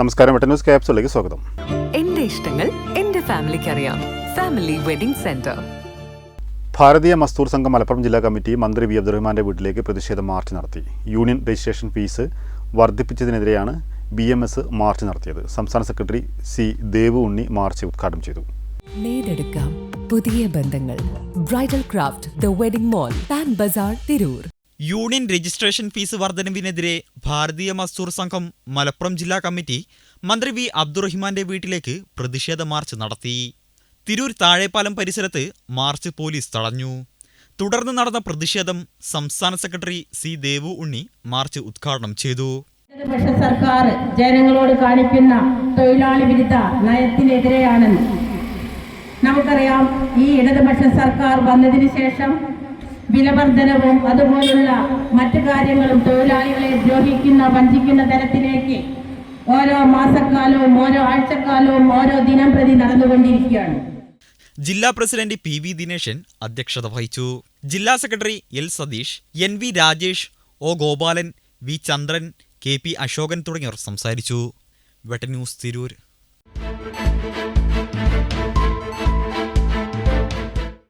നമസ്കാരം വെട്ട ന്യൂസ് ക്യാപ്സിലേക്ക് സ്വാഗതം. എന്റെ ഇഷ്ടങ്ങൾ എന്റെ ഫാമിലിക്ക് അറിയാം ഫാമിലി വെഡിംഗ് സെന്റർ. ഭാരതീയ മസ്തൂർ സംഘം മലപ്പുറം ജില്ലാ കമ്മിറ്റി മന്ത്രി വി. അബ്ദുറഹ്മാന്റെ വീട്ടിലേക്ക് പ്രതിഷേധ മാർച്ച് നടത്തി. യൂണിയൻ രജിസ്ട്രേഷൻ ഫീസ് വർദ്ധിപ്പിച്ചതിനെതിരെയാണ് ബി എം എസ് മാർച്ച് നടത്തിയത്. സംസ്ഥാന secretary C Devu Unni march ഉദ്ഘാടനം ചെയ്തു. പുതിയ ബന്ധങ്ങൾ. Bridal craft the wedding mall Pan Bazaar Tirur. Union registration fees വർധനവിനെതിരെ Bharatiya മസ്ദൂർ സംഘം മലപ്പുറം ജില്ലാ കമ്മിറ്റി മന്ത്രി വി അബ്ദുറഹിമാന്റെ വീട്ടിലേക്ക് പ്രതിഷേധ മാർച്ച് നടത്തി. തിരൂർ താഴെപ്പാലം പരിസരത്ത് മാർച്ച് പോലീസ് തടഞ്ഞു. തുടർന്ന് നടന്ന പ്രതിഷേധം സംസ്ഥാന secretary C Devu Unni march ഉദ്ഘാടനം ചെയ്തു. സർക്കാർ ജനങ്ങളോട് കാണിക്കുന്ന തൊഴിലാളി വിരുദ്ധ നയത്തിനെതിരെയാണെന്ന് നമുക്കറിയാം. ഈ ഇടതുപക്ഷ സർക്കാർ വന്നതിന് ശേഷം വിലവർധനവും അതുപോലുള്ള മറ്റു കാര്യങ്ങളും തൊഴിലാളികളെ ദ്രോഹിക്കുന്ന വഞ്ചിക്കുന്ന തരത്തിലേക്ക് ഓരോ മാസക്കാലവും ഓരോ ആഴ്ചക്കാലവും ഓരോ ദിനം പ്രതി നടന്നുകൊണ്ടിരിക്കുകയാണ്. ജില്ലാ പ്രസിഡന്റ് പി വി ദിനേശൻ അധ്യക്ഷത വഹിച്ചു. ജില്ലാ secretary L Satheesh N V Rajesh O Gopalan V Chandran K P Ashokan തുടങ്ങിയവർ സംസാരിച്ചു. വെട്ടന്യൂസ് തിരൂർ.